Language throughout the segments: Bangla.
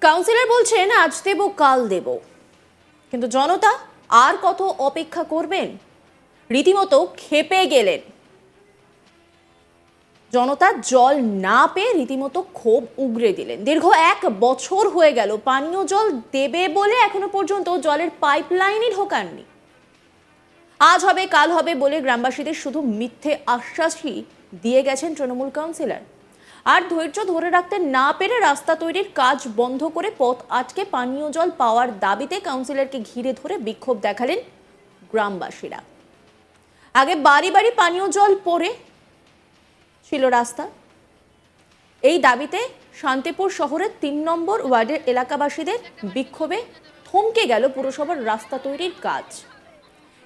কাউন্সিলর বলছেন, আজ দেব, কাল দেব। কিন্তু জনতা আর কত অপেক্ষা করবেন? রীতিমতো খেপে গেলেন। জনতা জল না পেয়ে রীতিমতো ক্ষোভ উগরে দিলেন। দীর্ঘ এক বছর হয়ে গেল, পানীয় জল দেবে বলে এখনও পর্যন্ত জলের পাইপলাইনই ঢোকাননি। আজ হবে, কাল হবে বলে গ্রামবাসীদের শুধু মিথ্যে আশ্বাসই দিয়ে গেছেন তৃণমূল কাউন্সিলর। আর ধৈর্য ধরে রাখতে না পেরে রাস্তা তৈরির কাজ বন্ধ করে পথ আটকে পানীয় জল পাওয়ার দাবিতে কাউন্সিলরকে ঘিরে ধরে বিক্ষোভ দেখালেন গ্রামবাসীরা। আগে বাড়ি বাড়ি পানীয় জল পড়ে ছিল রাস্তা। এই দাবিতে শান্তিপুর শহরের তিন নম্বর ওয়ার্ডের এলাকাবাসীদের বিক্ষোভে থমকে গেল পুরসভার রাস্তা তৈরির কাজ।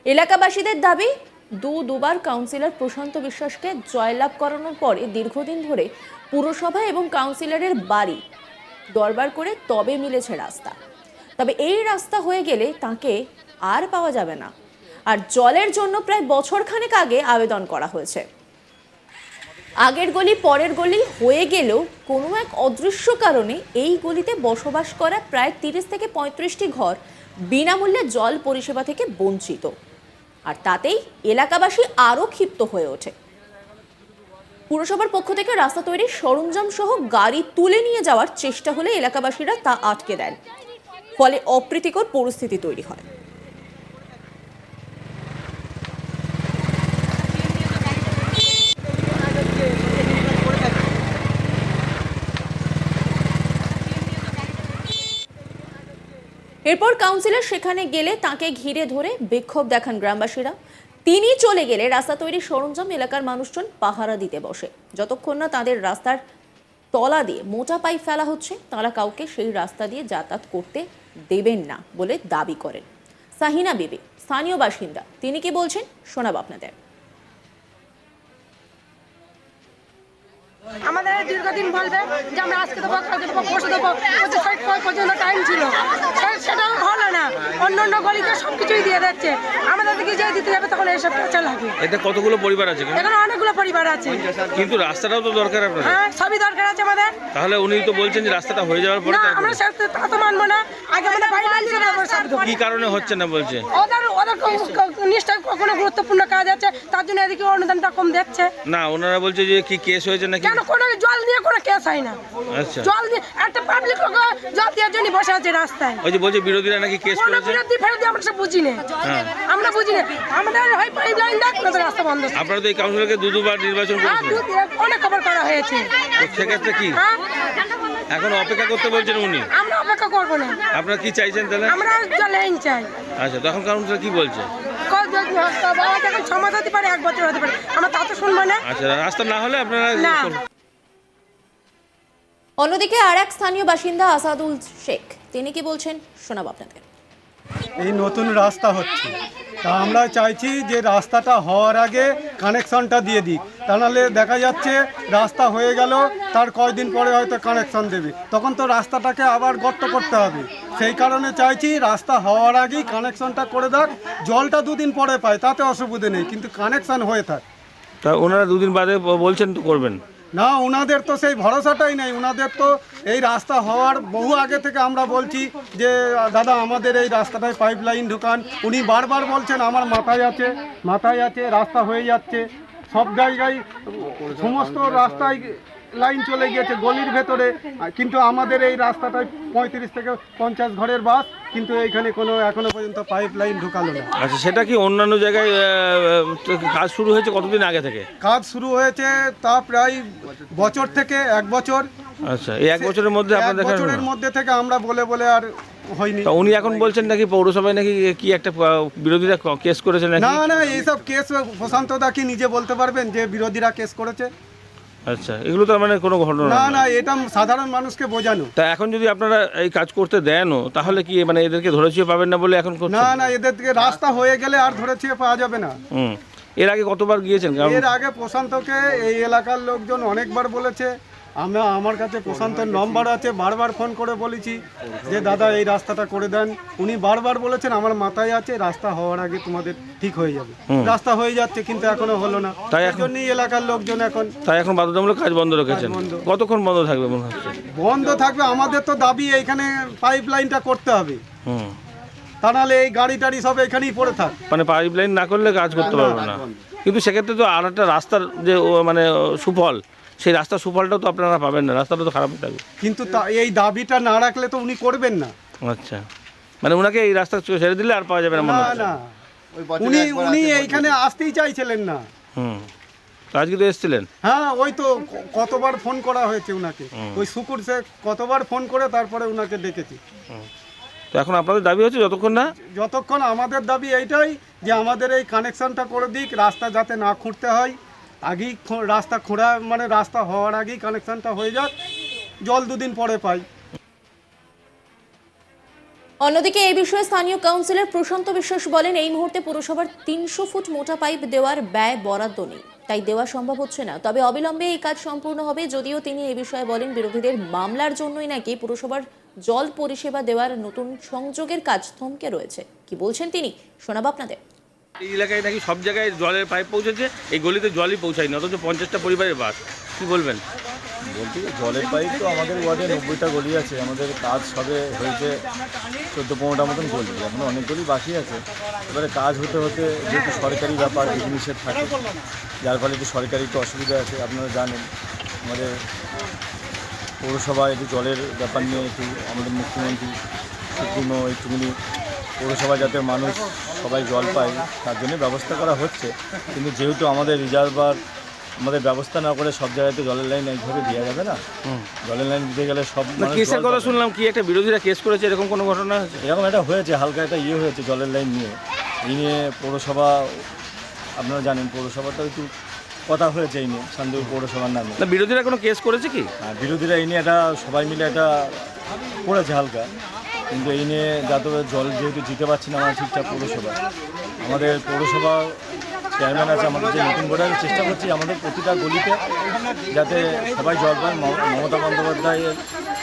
এলাকাবাসীদের দাবি দু দুবার কাউন্সিলর প্রশান্ত বিশ্বাসকে জয়লাভ করানোর পরে দীর্ঘদিন ধরে পুরসভা এবং কাউন্সিলরের বাড়ি। দরবার করে তবে মিলেছে রাস্তা। তবে এই রাস্তা হয়ে গেলে তাকে আর পাওয়া যাবে না। আর জলের জন্য প্রায় বছরখানেক আগে আবেদন করা হয়েছে। আগের গলি পরের গলি হয়ে গেলেও কোনো এক অদৃশ্য কারণে এই গলিতে বসবাস করা প্রায় তিরিশ থেকে পঁয়ত্রিশটি ঘর বিনামূল্যে জল পরিষেবা থেকে বঞ্চিত। আর তাতেই এলাকাবাসী আরও ক্ষিপ্ত হয়ে ওঠে। পুরসভার পক্ষ থেকে রাস্তা তৈরির সরঞ্জাম সহ গাড়ি তুলে নিয়ে যাওয়ার চেষ্টা হলে এলাকাবাসীরা তা আটকে দেন। ফলে অপ্রীতিকর পরিস্থিতি তৈরি হয়। এরপর কাউন্সিলর সেখানে গেলে তাকে ঘিরে ধরে বিক্ষোভ দেখান গ্রামবাসীরা। তিনি চলে গেলে রাস্তা তৈরির সরঞ্জাম এলাকার মানুষজন পাহারা দিতে বসে। যতক্ষণ না তাদের রাস্তার তলা দিয়ে মোটা পাই ফেলা হচ্ছে, তারা কাউকে সেই রাস্তা দিয়ে যাতায়াত করতে দেবেন না বলে দাবি করেন। সাহিনা বিবি, স্থানীয় বাসিন্দা, তিনি কি বলছেন শোনাব আপনাদের। আমাদের দীর্ঘদিন বলবে যে আমরা আজকে দেবো কালকে দেবো পরশু দেবো। পঁচিশ তারিখ পর পর্যন্ত টাইম ছিল। সেটাও হলো না। অন্য অন্য গলিতে সব কিছুই দিয়ে দিচ্ছে। আমাদের দিকে যে দিতে যাবে তখন এইসব পেঁচা লাগে এতে কতগুলো পরিবার আছে এখানে? অনেকগুলো পরিবার আছে। কিন্তু রাস্তাটাও তো দরকার আপনার হ্যাঁ সবই দরকার আছে আমাদের। তাহলে উনি তো বলছেন যে রাস্তাটা হয়ে যাওয়ার পরে আমরা তা তো মানবো না। আগে আমাদের বাড়ি সব কি কারণে হচ্ছে না বলছে? ওদের ওদের ক- কোনো গুরুত্বপূর্ণ কাজ আছে তার জন্য এদিকে অনুদানটা কম দিচ্ছে। না ওনারা বলছে যে কি কেস হয়েছে নাকি? কেন কোনো জল নিয়ে কোনো কেস হয় না আচ্ছা জল দিয়ে একটা পাবলিক লোক জল দেওয়ার জন্য বসে আছে রাস্তায় ওই যে বলছে বিরোধীরা নাকি কেস কোনো করেছে বিরোধী ফেরতি আমরা সব বুঝি না হ্যাঁ আমরা বুঝি না আমাদের হয় পাইপ লাইন দেখ নয়তো রাস্তা বন্ধ আপনারা তো এই কাউন্সিলরকে দু দুবার নির্বাচন হ্যাঁ করেছেন অনেক খবর করা হয়েছে সেক্ষেত্রে কি হ্যাঁ এখন অপেক্ষা করতে বলছেন উনি আমরা অপেক্ষা করব না আপনারা কি চাইছেন তাহলে আমরা লাইন চাই আচ্ছা তখন কাউন্সিলর কি বলছে মাস হতে পারে এক বছর হতে পারে আমরা তা তো শুনব না আচ্ছা রাস্তা না হলে আপনারা না। অন্যদিকে আর এক স্থানীয় বাসিন্দা আসাদুল শেখ তিনি কি বলছেন শোনাব আপনাদের। এই নতুন রাস্তা হচ্ছে। তা আমরা চাইছি যে রাস্তাটা হওয়ার আগে কানেকশনটা দিয়ে দিক। তা নাহলে দেখা যাচ্ছে রাস্তা হয়ে গেল তার কয়দিন পরে হয়তো কানেকশন দেবে। তখন তো রাস্তাটাকে আবার গর্ত করতে হবে। সেই কারণে চাইছি রাস্তা হওয়ার আগেই কানেকশনটা করে দেখ জলটা দুদিন পরে পায় তাতে অসুবিধে নেই কিন্তু কানেকশন হয়ে থাক। তা ওনারা দুদিন বাদে বলছেন তো করবেন। না ওনাদের তো সেই ভরসাটাই নেই। ওনাদের তো এই রাস্তা হওয়ার বহু আগে থেকে আমরা বলছি যে, দাদা, আমাদের এই রাস্তাটায় পাইপ লাইন ঢুকান। উনি বারবার বলছেন, আমার মাথায় আছে মাথায় আছে, রাস্তা হয়ে যাচ্ছে। সব জায়গায় সমস্ত রাস্তায় লাইন চলে গিয়েছে গলির ভেতরে। কিন্তু আমাদের এই রাস্তাটায় পঁয়ত্রিশ থেকে পঞ্চাশ ঘরের বাস কিন্তু এইখানে কোনো এখনও পর্যন্ত পাইপ লাইন ঢুকালো না। আচ্ছা সেটা কি অন্যান্য জায়গায় কাজ শুরু হয়েছে কতদিন আগে থেকে? কাজ শুরু হয়েছে তা প্রায় বছর থেকে এক বছর। আচ্ছা এই এক বছরের মধ্যে এক বছরের মধ্যে থেকে আমরা বলে বলে আর হয়নি। উনি এখন বলছেন নাকি পৌরসভায় নাকি কি একটা বিরোধীরা কেস করেছে না না এইসব কেস প্রশান্ত দা কি নিজে বলতে পারবেন যে বিরোধীরা কেস করেছে? আচ্ছা এগুলো তো মানে কোনো ঘটনা না না এটা সাধারণ মানুষকে বোঝানো। তা এখন যদি আপনারা এই কাজ করতে দেনও তাহলে কি মানে এদেরকে ধরেছিয়ে পাবেন না বলে এখন না না এদেরকে রাস্তা হয়ে গেলে আর ধরে ছুঁয়ে পাওয়া যাবে না। হুম। এর আগে কতবার গিয়েছেন? এর আগে প্রশান্তকে এই এলাকার লোকজন অনেকবার বলেছে আমি আমার কাছে প্রশান্তের নম্বর আছে বারবার ফোন করে বলেছি যে দাদা এই রাস্তাটা করে দেন। উনি বারবার বলেছেন আমার মাথায় আছে রাস্তা হওয়ার আগে তোমাদের ঠিক হয়ে যাবে। রাস্তা হয়ে যাচ্ছে কিন্তু এখনও হলো না। তাই এখন- জন্যই এলাকার লোকজন এখন তাই এখন বাধ্যতামূলক কাজ বন্ধ রেখেছেন। কতক্ষণ বন্ধ থাকবে মনে হচ্ছে? বন্ধ থাকবে আমাদের তো দাবি এইখানে পাইপ লাইনটা করতে হবে। তা নাহলে এই গাড়ি টাড়ি সব এখানেই পড়ে থাক। মানে পাইপ লাইন না করলে কাজ করতে পারবে না। কিন্তু সেক্ষেত্রে তো আর একটা রাস্তার যে মানে সুফল সেই রাস্তার সুফলটাও তো আপনারা পাবেন না রাস্তাটা তো খারাপ থাকবে। কিন্তু তা- এই দাবিটা না রাখলে তো উনি করবেন না। আচ্ছা। মানে ওনাকে এই রাস্তা ছেড়ে দিলে আর পাওয়া যাবে না মনে না হচ্ছে। না। উনি উনি এইখানে আসতেই চাইছিলেন না। হুম। তো আজকে তো এসেছিলেন? হ্যাঁ ওই তো ক- কতবার ফোন করা হয়েছে উনাকে। ওই শুকুর সে কতবার ফোন করে তারপরে উনাকে ডেকেছি। তো এখন আপনাদের দাবি হচ্ছে যতক্ষণ না? যতক্ষণ আমাদের দাবি এইটাই যে আমাদের এই কানেকশনটা করে দিক রাস্তা যাতে না খুঁড়তে হয়। আগেই রাস্তা খোঁড়া মানে রাস্তা হওয়ার আগেই কানেকশনটা হয়ে যাক। জল দুদিন পরে পাই। অন্যদিকে এই বিষয়ে স্থানীয় কাউন্সিলর প্রশান্ত বিশ্বাস বলেন, এই মুহূর্তে পুরসভার তিনশো ফুট মোটা পাইপ দেওয়ার ব্যয় বরাদ্দ নেই। তাই দেওয়া সম্ভব হচ্ছে না। তবে অবিলম্বে এই কাজ সম্পূর্ণ হবে, যদিও তিনি এই বিষয়ে বলেন, বিরোধীদের মামলার জন্যই নাকি পুরসভার জল পরিষেবা দেওয়ার নতুন সংযোগের কাজ থমকে রয়েছে। কি বলছেন তিনি? শোনাব আপনাদের। এই এলাকায় নাকি সব জায়গায় জলের পাইপ পৌঁছেছে, এই গলিতে জলই পৌঁছায়নি, অথচ পঞ্চাশটা পরিবারের বাস, কি বলবেন? বলছি, জলের পাইপ তো আমাদের ওয়ার্ডে নব্বইটা গলি আছে, আমাদের কাজ সবে হয়েছে চোদ্দ পনেরোটা মতন গলি, এখন অনেক গলি বাকি আছে। এবারে কাজ হতে হতে যেহেতু সরকারি ব্যাপার বিধিনিষেধ থাকে, যার ফলে একটু সরকারি একটু অসুবিধা আছে, আপনারা জানেন, আমাদের পৌরসভা একটু জলের ব্যাপার নিয়ে একটু আমাদের মুখ্যমন্ত্রী সুপ্রিমো একটুখানি পৌরসভা যাতে মানুষ সবাই জল পায় তার জন্য ব্যবস্থা করা হচ্ছে। কিন্তু যেহেতু আমাদের রিজার্ভার আমাদের ব্যবস্থা না করে সব জায়গায় তো জলের লাইন এইভাবে দেওয়া যাবে না জলের লাইন দিতে গেলে সব কেসের কথা শুনলাম কি একটা বিরোধীরা কেস করেছে এরকম কোনো ঘটনা এরকম একটা হয়েছে হালকা একটা ইয়ে হয়েছে জলের লাইন নিয়ে। এই নিয়ে পৌরসভা আপনারা জানেন পৌরসভাটা একটু কথা হয়েছে এই নিয়ে শান্তিপুর পৌরসভার নামে। না বিরোধীরা কোনো কেস করেছে কি? আর বিরোধীরা এই নিয়ে একটা সবাই মিলে একটা করেছে হালকা। কিন্তু এই নিয়ে যাতে জল যেহেতু জিতে পারছি না, আমরা ঠিকঠাক পৌরসভা। আমাদের পৌরসভা চেয়ারম্যান আছে, আমাদের যে নতুন বোর্ডের চেষ্টা করছি আমাদের প্রতিটা গলিতে যাতে সবাই জল পায় মম- মমতা বন্দ্যোপাধ্যায়ের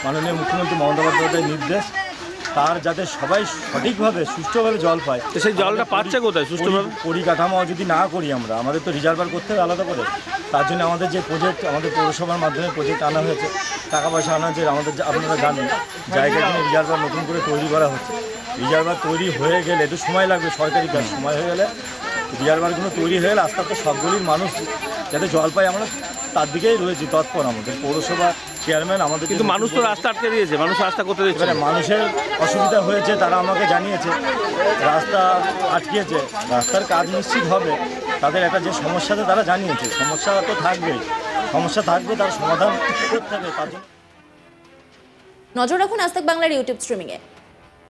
মাননীয় মুখ্যমন্ত্রী মমতা বন্দ্যোপাধ্যায়ের নির্দেশ তার যাতে সবাই সঠিকভাবে সুষ্ঠুভাবে জল পায়। তো সেই জলটা পাচ্ছে কোথায় সুষ্ঠুভাবে? পরিকাঠামো যদি না করি আমরা আমাদের তো রিজার্ভার করতে হবে আলাদা করে। তার জন্য আমাদের যে প্রজেক্ট আমাদের পৌরসভার মাধ্যমে প্রজেক্ট আনা হয়েছে টাকা পয়সা আনা যে আমাদের আপনারা জানেন জায়গা কিনে রিজার্ভার নতুন করে তৈরি করা হচ্ছে। রিজার্ভার তৈরি হয়ে গেলে একটু সময় লাগবে সরকারি কাজ সময় হয়ে গেলে রিজার্ভারগুলো তৈরি হয়ে গেলে আস্তে আস্তে সবগুলির মানুষ যাতে জল পায় আমরা তার দিকেই রয়েছি তৎপর আমাদের। পৌরসভা চেয়ারম্যান আমাদের কিন্তু মানুষ তো রাস্তা আটকে দিয়েছে মানুষ রাস্তা করতে দিচ্ছে। মানে না। মানুষের অসুবিধা হয়েছে তারা আমাকে জানিয়েছে রাস্তা আটকিয়েছে রাস্তার কাজ নিশ্চিত হবে তাদের একটা যে সমস্যাতে তারা জানিয়েছে সমস্যা তো থাকবেই সমস্যা থাকবে তার সমাধান করতে হবে তার জন্য। নজর রাখুন আজ তাক বাংলার ইউটিউব স্ট্রিমিংয়ে